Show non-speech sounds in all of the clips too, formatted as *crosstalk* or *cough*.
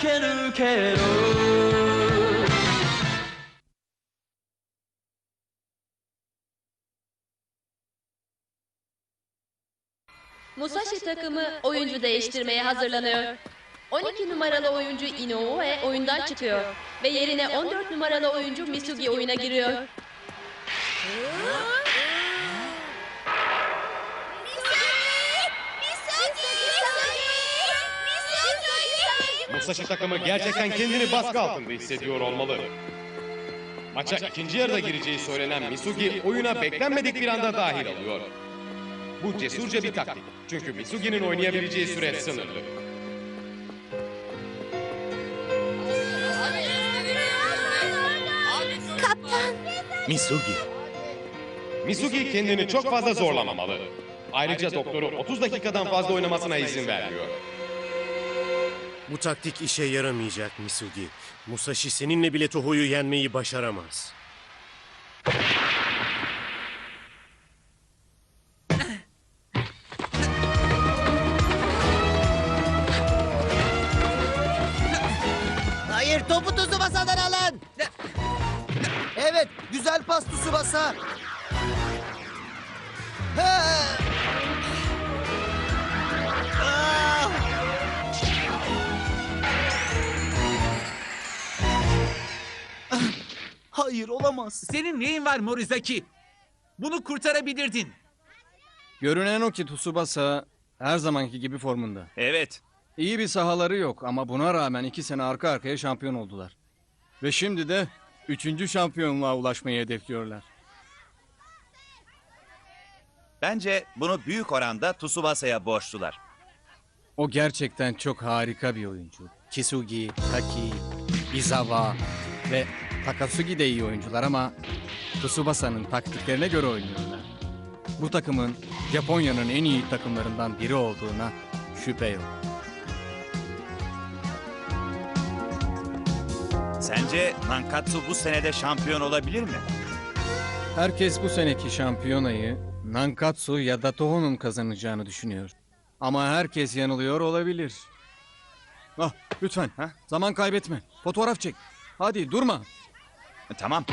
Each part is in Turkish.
駆け抜けろ Musashi takımı oyuncu değiştirmeye hazırlanıyor. 12 numaralı oyuncu Inoue oyundan çıkıyor ve yerine 14 numaralı oyuncu Misugi oyuna giriyor. Musashi takımı gerçekten kendini baskı altında hissediyor olmalı. Maça ikinci yarıda gireceği söylenen Misugi oyuna beklenmedik bir anda dahil oluyor. Bu cesurca bir taktik. Çünkü Misugi'nin oynayabileceği süre sınırlı. Misugi. Misugi kendini çok fazla zorlamamalı. Ayrıca doktoru 30 dakikadan fazla oynamasına izin vermiyor. Bu taktik işe yaramayacak Misugi. Musashi seninle bile Toho'yu yenmeyi başaramaz. Hayır topu Tsubasa'dan alın. Evet güzel pas Tsubasa. Hayır olamaz. Senin neyin var Morizaki? Bunu kurtarabilirdin. Görünen o ki Tsubasa her zamanki gibi formunda. Evet. İyi bir sahaları yok ama buna rağmen iki sene arka arkaya şampiyon oldular. Ve şimdi de üçüncü şampiyonluğa ulaşmayı hedefliyorlar. Bence bunu büyük oranda Tsubasa'ya borçlular. O gerçekten çok harika bir oyuncu. Kisugi, Taki, Izawa ve Takasugi de iyi oyuncular ama Tsubasa'nın taktiklerine göre oynuyorlar. Bu takımın Japonya'nın en iyi takımlarından biri olduğuna şüphe yok. Sence Nankatsu bu senede şampiyon olabilir mi? Herkes bu seneki şampiyonayı Nankatsu ya da Toho'nun kazanacağını düşünüyor. Ama herkes yanılıyor olabilir. Ah, lütfen. Ha? Zaman kaybetme. Fotoğraf çek. Hadi durma. E, Tamam.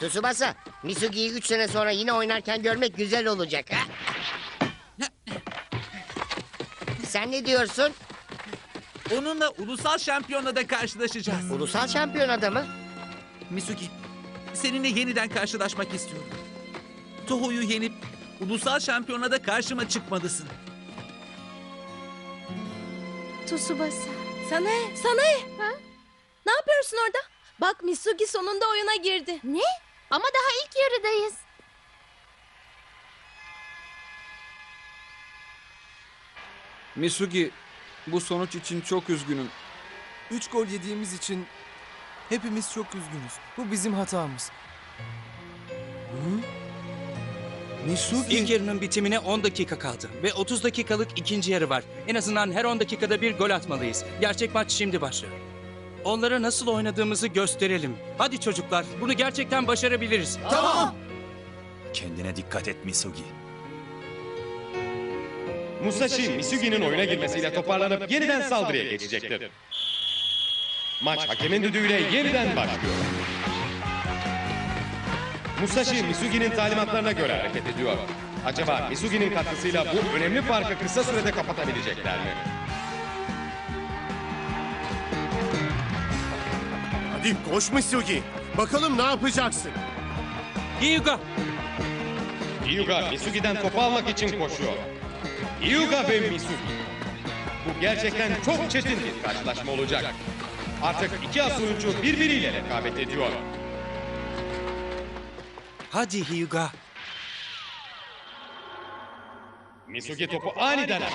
Tsubasa, Misugi'yi 3 sene sonra yine oynarken görmek güzel olacak ha? Sen ne diyorsun? Onunla ulusal şampiyonada karşılaşacağız. Ulusal şampiyonada mı? Misugi, seninle yeniden karşılaşmak istiyorum. Toho'yu yenip ulusal şampiyonada karşıma çıkmalısın. Tsubasa. Sana, sana. Ha? Yapıyorsun orada? Bak Misugi sonunda oyuna girdi. Ne? Ama daha ilk yarıdayız. Misugi, bu sonuç için çok üzgünüm. Üç gol yediğimiz için hepimiz çok üzgünüz. Bu bizim hatamız. Misugi. İlk yarının bitimine 10 dakika kaldı ve 30 dakikalık ikinci yarı var. En azından her 10 dakikada bir gol atmalıyız. Gerçek maç şimdi başlıyor. Onlara nasıl oynadığımızı gösterelim. Hadi çocuklar, bunu gerçekten başarabiliriz. Kendine dikkat et Misugi. Musashi, Misugi'nin oyuna girmesiyle toparlanıp yeniden saldırıya geçecektir. Maç hakemin düdüğüyle yeniden başlıyor. Musashi, Misugi'nin talimatlarına göre hareket ediyor. Acaba Misugi'nin katkısıyla bu önemli farkı kısa sürede kapatabilecekler mi? Hadi koş Misugi. Bakalım ne yapacaksın? Hyuga, Hyuga, Misugi'den topu almak için koşuyor. Hyuga ve Misugi. Bu gerçekten çok çetin bir karşılaşma olacak. Artık iki as oyuncu birbiriyle rekabet ediyor. hadi Hyuga. Misugi topu aniden attı.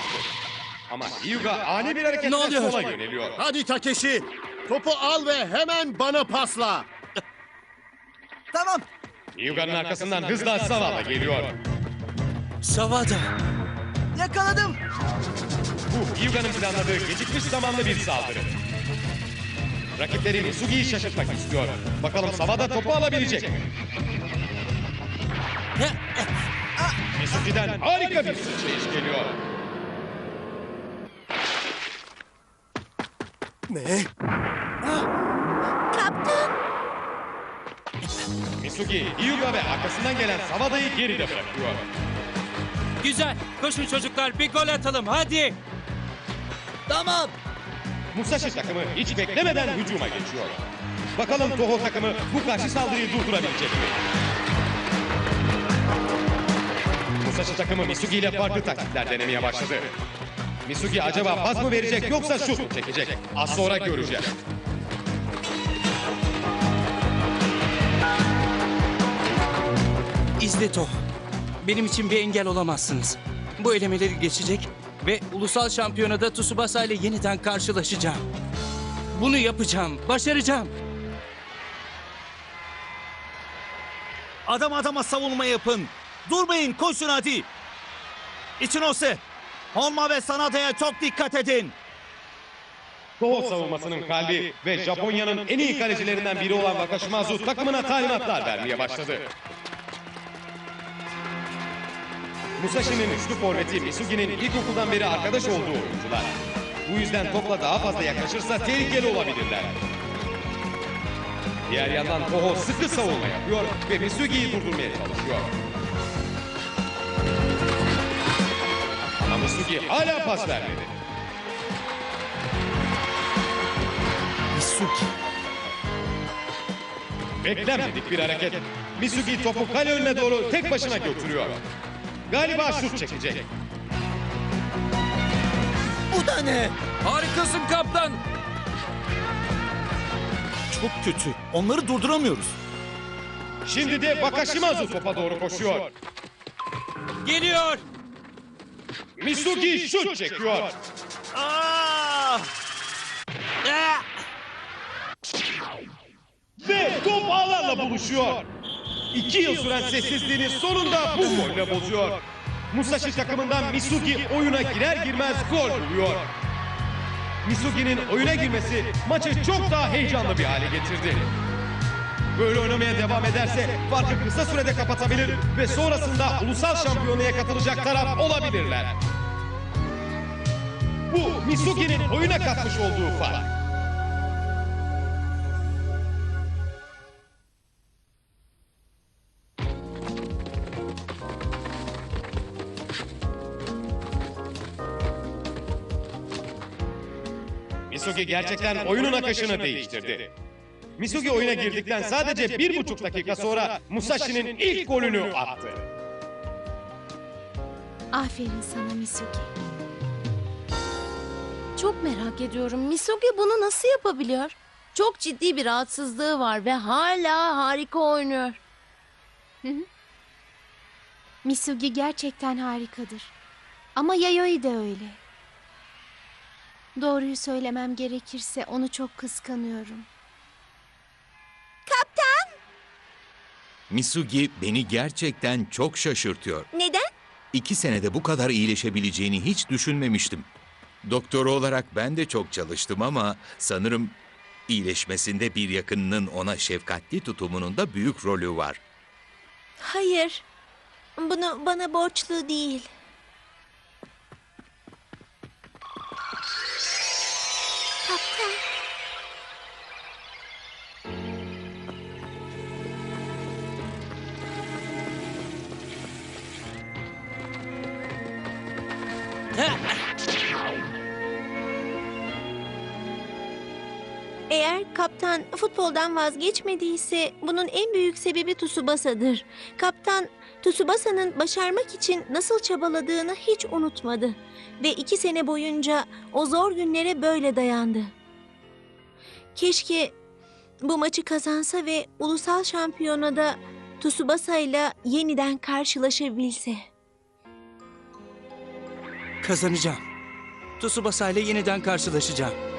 Ama Hyuga ani bir hareketle sola yöneliyor. Hadi Takeshi. Topu al ve hemen bana pasla. Tamam. Hyuga'nın arkasından hızla Savala geliyor. Savada. Yakaladım. Bu Hyuga'nın planladığı gecikmiş zamanlı bir saldırı. Rakipleri Misugi'yi şaşırtmak istiyor. Bakalım Savada topu alabilecek mi? Misugi'den harika bir sıçrayış geliyor. Ne? Kaptan. Misugi, Hyuga ve arkasından gelen Savada'yı geride bırakıyor. Güzel. Koşun çocuklar bir gol atalım hadi. Tamam. Musashi takımı hiç beklemeden hücuma geçiyor. Bakalım Toho takımı bu karşı saldırıyı durdurabilecek mi? Musashi takımı Misugi ile farklı taktikler denemeye başladı. Misugi acaba pas mı verecek yoksa şut mu çekecek? Az sonra göreceğiz. İzle Toho. Benim için bir engel olamazsınız. Bu elemeleri geçecek ve ulusal şampiyonada Tsubasa ile yeniden karşılaşacağım. Bunu yapacağım, başaracağım. Adam adama savunma yapın. Durmayın koşun hadi. İçinose. Honma ve Sanada'ya çok dikkat edin. Toho savunmasının kalbi ve Japonya'nın en iyi kalecilerinden biri olan Wakashimazu takımına talimatlar vermeye başladı. Musashi'nin üçlü forveti Misugi'nin ilkokuldan beri arkadaş olduğu oyuncular. Bu yüzden topla daha fazla yaklaşırsa tehlikeli olabilirler. Diğer yandan Toho sıkı savunma yapıyor ve Misugi'yi durdurmaya çalışıyor. Misugi hala pas vermedi. Misugi. Beklenmedik bir hareket. Misugi topu kale önüne doğru tek başına götürüyor. Galiba şut çekecek. Bu da ne? Harikasın kaptan. Çok kötü. Onları durduramıyoruz. Şimdi de Wakashimazu topa doğru koşuyor. Geliyor. Misugi şut çekiyor. Aa! Ve top ağlarla buluşuyor. İki yıl süren sessizliğini sonunda bu golle bozuyor. Musashi takımından Misugi oyuna girer girmez gol buluyor. Misugi'nin oyuna girmesi maçı çok daha heyecanlı bir hale getirdi. Böyle oynamaya devam ederse farkı kısa sürede kapatabilir ve sonrasında ulusal şampiyonaya katılacak taraf olabilirler. Bu Misugi'nin oyuna katmış olduğu fark. Misugi gerçekten oyunun akışını değiştirdi. Misugi oyuna girdikten sadece bir buçuk dakika sonra Musashi'nin ilk golünü attı. Aferin sana Misugi. Çok merak ediyorum. Misugi bunu nasıl yapabiliyor? Çok ciddi bir rahatsızlığı var ve hala harika oynuyor. Hı hı. Misugi gerçekten harikadır. Ama Yayoi de öyle. Doğruyu söylemem gerekirse onu çok kıskanıyorum. Misugi beni gerçekten çok şaşırtıyor. Neden? İki senede bu kadar iyileşebileceğini hiç düşünmemiştim. Doktor olarak ben de çok çalıştım ama sanırım iyileşmesinde bir yakınının ona şefkatli tutumunun da büyük rolü var. Hayır. Bunu bana borçlu değil. Kaptan. Kaptan futboldan vazgeçmediyse bunun en büyük sebebi Tsubasa'dır. Kaptan Tsubasa'nın başarmak için nasıl çabaladığını hiç unutmadı. Ve iki sene boyunca o zor günlere böyle dayandı. Keşke bu maçı kazansa ve ulusal şampiyonada Tsubasa ile yeniden karşılaşabilse. Kazanacağım. Tsubasa ile yeniden karşılaşacağım.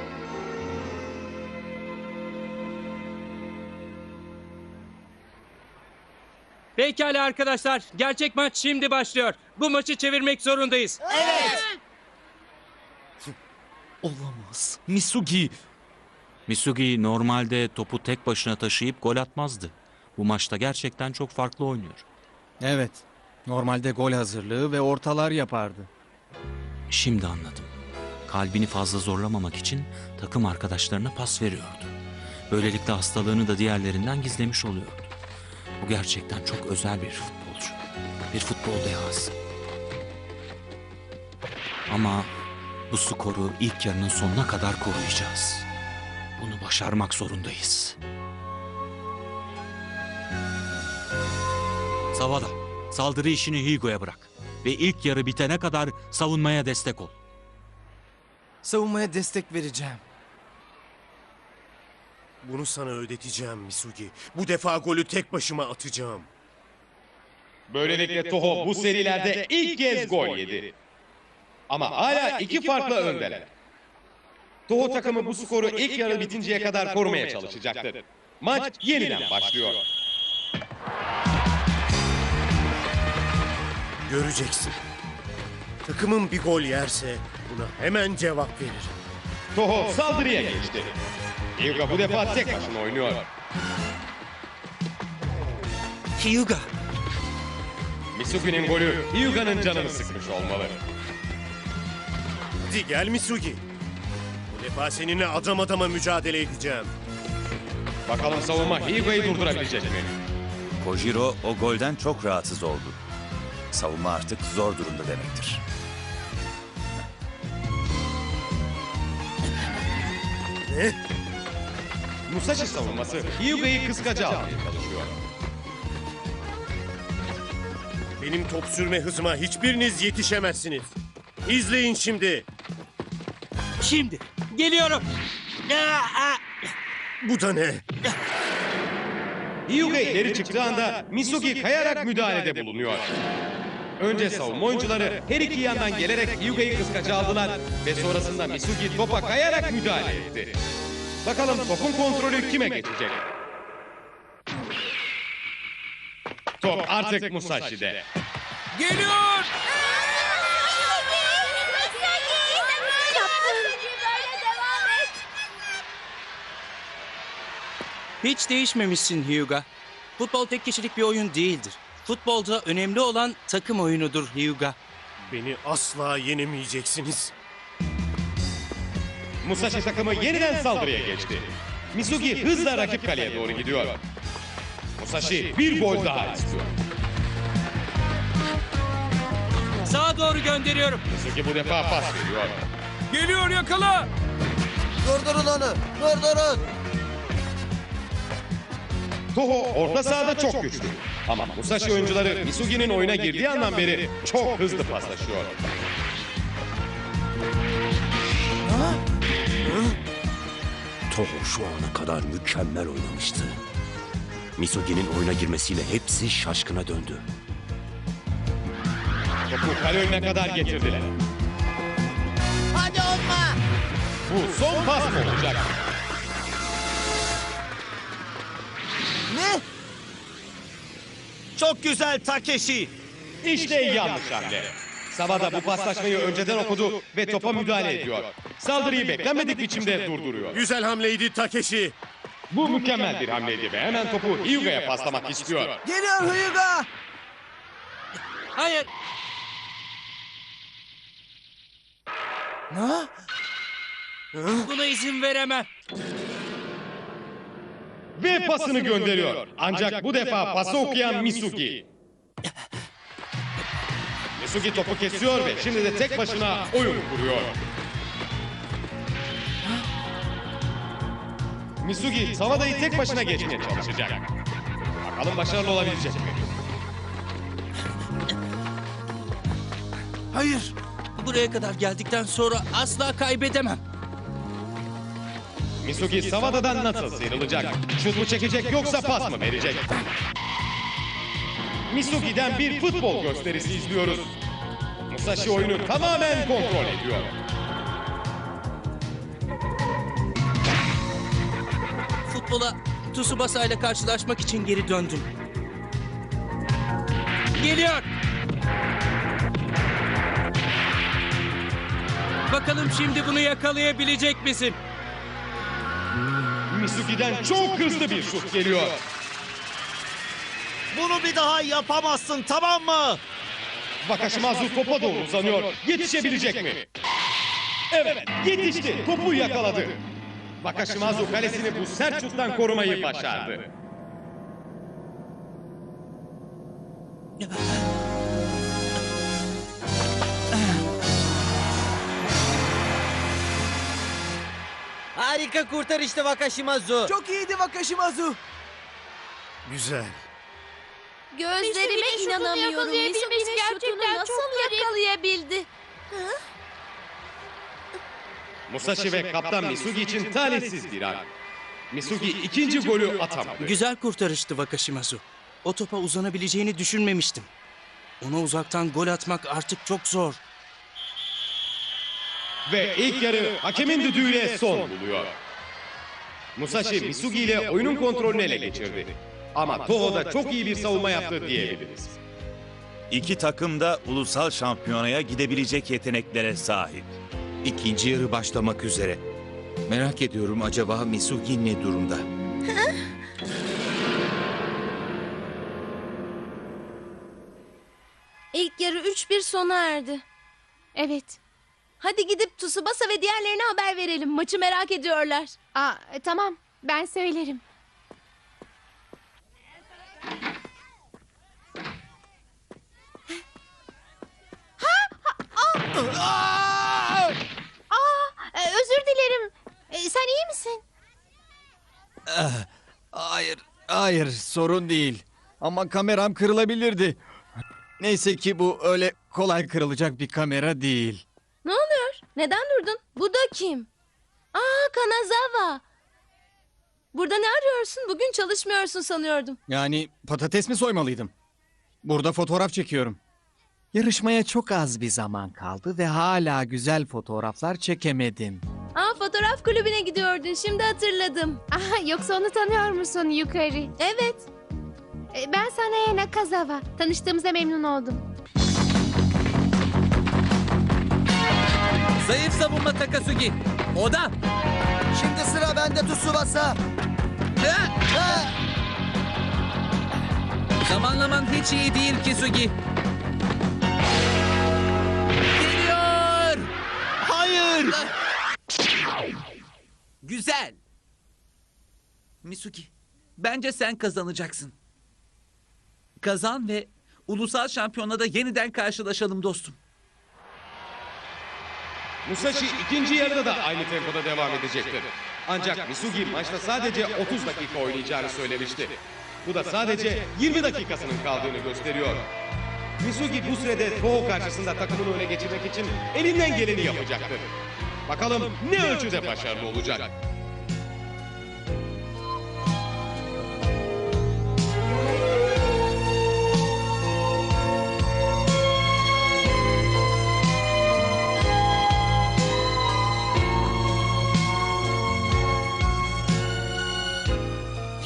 Pekala arkadaşlar, gerçek maç şimdi başlıyor. Bu maçı çevirmek zorundayız. Olamaz. Misugi. Misugi normalde topu tek başına taşıyıp gol atmazdı. Bu maçta gerçekten çok farklı oynuyor. Evet. Normalde gol hazırlığı ve ortalar yapardı. Şimdi anladım. kalbini fazla zorlamamak için takım arkadaşlarına pas veriyordu. Böylelikle hastalığını da diğerlerinden gizlemiş oluyordu. Bu gerçekten çok özel bir futbolcu. Bir futbol dehası. Ama bu skoru ilk yarının sonuna kadar koruyacağız. Bunu başarmak zorundayız. Savada, saldırı işini Hugo'ya bırak. Ve ilk yarı bitene kadar savunmaya destek ol. Savunmaya destek vereceğim. Bunu sana ödeteceğim Misugi. Bu defa golü tek başıma atacağım. Böylelikle Toho bu serilerde ilk kez gol yedi. Ama hala iki farklı öndeler. Toho takımı bu skoru ilk yarı bitinceye kadar korumaya çalışacaktır. Maç yeniden başlıyor. Göreceksin. Takımım bir gol yerse buna hemen cevap veririm. Toho saldırıya geçti. Hyuga bu defa tek başına oynuyor. Hyuga. Misugi'nin golü Hyuga'nın canını sıkmış olmalı. Hadi gel Misugi. Bu defa seninle adam adama mücadele edeceğim. Bakalım savunma Hyuga'yı durdurabilecek mi? Kojiro o golden çok rahatsız oldu. Savunma artık zor durumda demektir. Ne? Musashi savunması Hyuga'yı kıskaca almaya çalışıyor. Benim top sürme hızıma hiçbiriniz yetişemezsiniz. İzleyin şimdi. Şimdi geliyorum. Bu da ne? Hyuga ileri çıktığı anda Misugi kayarak müdahalede bulunuyor. Önce savunma oyuncuları her iki yandan gelerek Hyuga'yı kıskaca aldılar ve sonrasında Misugi topa kayarak müdahale etti. Bakalım topun kontrolü kime geçecek? Top artık Musashi'de. Geliyor! Hiç değişmemişsin Hyuga. Futbol tek kişilik bir oyun değildir. Futbolda önemli olan takım oyunudur Hyuga. Beni asla yenemeyeceksiniz. Musashi takımı yeniden saldırıya geçti. Misugi hızla rakip kaleye doğru gidiyor. Musashi bir gol daha istiyor. Sağa doğru gönderiyorum. Misugi bu defa pas veriyor. Geliyor yakala! Durdurun onu. Durdurun. Toho orta sahada çok güçlü. Ama Musashi oyuncuları Misugi'nin oyuna girdiği andan beri çok hızlı paslaşıyor. Toho şu ana kadar mükemmel oynamıştı. Misugi'nin oyuna girmesiyle hepsi şaşkına döndü. Topu kale önüne kadar getirdiler. Hadi olma. Bu son pas mı olacak? Ne? Çok güzel Takeshi. İşte yanlış hamle. Savada bu paslaşmayı önceden okudu ve topa müdahale ediyor. Saldırıyı beklenmedik biçimde durduruyor. Güzel hamleydi Takeshi. Bu mükemmel bir hamleydi ve hemen topu Hyuga'ya paslamak istiyor. Geliyor Hyuga. Hayır. Ne? Buna izin veremem. Ve pasını gönderiyor. Ancak bu defa pası okuyan Misugi. Misugi topu kesiyor ve şimdi de tek başına oyun kuruyor. Misugi Savada'yı tek başına geçmeye çalışacak. Bakalım başarılı olabilecek mi? Hayır. Buraya kadar geldikten sonra asla kaybedemem. Misugi Savada'dan nasıl sıyrılacak? Şut mu çekecek yoksa pas mı verecek? Misugi'den bir futbol gösterisi izliyoruz. Musashi oyunu tamamen kontrol ediyor. Futbola Tsubasa ile karşılaşmak için geri döndüm. Geliyor. Bakalım şimdi bunu yakalayabilecek misin? Misugi'den çok hızlı bir şut geliyor. Bunu bir daha yapamazsın tamam mı? Wakashimazu topa doğru uzanıyor. Yetişebilecek mi? Evet, yetişti. Topu yakaladı. Wakashimazu kalesini bu sert şuttan korumayı başardı. Harika kurtarıştı Wakashimazu. Çok iyiydi Wakashimazu. Güzel. Gözlerime inanamıyorum. Misugi'nin şutunu nasıl yakalayabildi? Musashi ve kaptan Misugi için talihsiz bir an. Misugi ikinci golü atamadı. Güzel kurtarıştı Wakashimazu. O topa uzanabileceğini düşünmemiştim. Ona uzaktan gol atmak artık çok zor. Ve ilk yarı hakemin düdüğüyle son buluyor. Musashi Misugi ile oyunun kontrolünü ele geçirdi. Ama Toho da çok iyi bir savunma yaptı diyebiliriz. İki takım da ulusal şampiyonaya gidebilecek yeteneklere sahip. İkinci yarı başlamak üzere. Merak ediyorum acaba Misugi ne durumda? *laughs* İlk yarı 3-1 sona erdi. Evet. Hadi gidip Tsubasa ve diğerlerine haber verelim. Maçı merak ediyorlar. Aa, e, tamam ben söylerim. Aa, e, özür dilerim. E, sen iyi misin? Ah, Hayır, hayır sorun değil. Ama kameram kırılabilirdi. Neyse ki bu öyle kolay kırılacak bir kamera değil. Ne oluyor? Neden durdun? Bu da kim? Aa Kanazawa. Burada ne arıyorsun? Bugün çalışmıyorsun sanıyordum. Yani patates mi soymalıydım? Burada fotoğraf çekiyorum. Yarışmaya çok az bir zaman kaldı ve hala güzel fotoğraflar çekemedim. Aa fotoğraf kulübüne gidiyordun. Şimdi hatırladım. Aha, yoksa onu tanıyor musun yukarı? Evet. E, ben Sanae Nakazawa. Tanıştığımıza memnun oldum. Zayıf savunma Takasugi. Oda. Şimdi sıra bende Tsubasa. Ha! Zamanlaman hiç iyi değil Kisugi. Hayır. Güzel. Misugi, bence sen kazanacaksın. Kazan ve ulusal şampiyonada yeniden karşılaşalım dostum. Musashi ikinci yarıda da aynı tempoda devam edecektir. Ancak Misugi maçta sadece 30 dakika oynayacağını söylemişti. Bu da sadece 20 dakikasının kaldığını gösteriyor. Misugi bu sürede Toho karşısında takımını öne geçirmek için elinden geleni yapacaktır. Bakalım ne ölçüde başarılı olacak.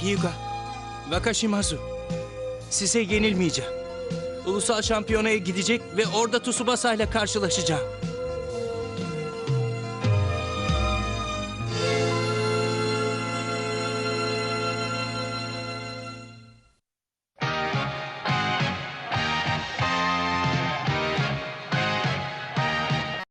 Hyuga, Wakashimazu. Size yenilmeyeceğim. Ulusal şampiyonaya gidecek ve orada Tsubasa ile karşılaşacağım.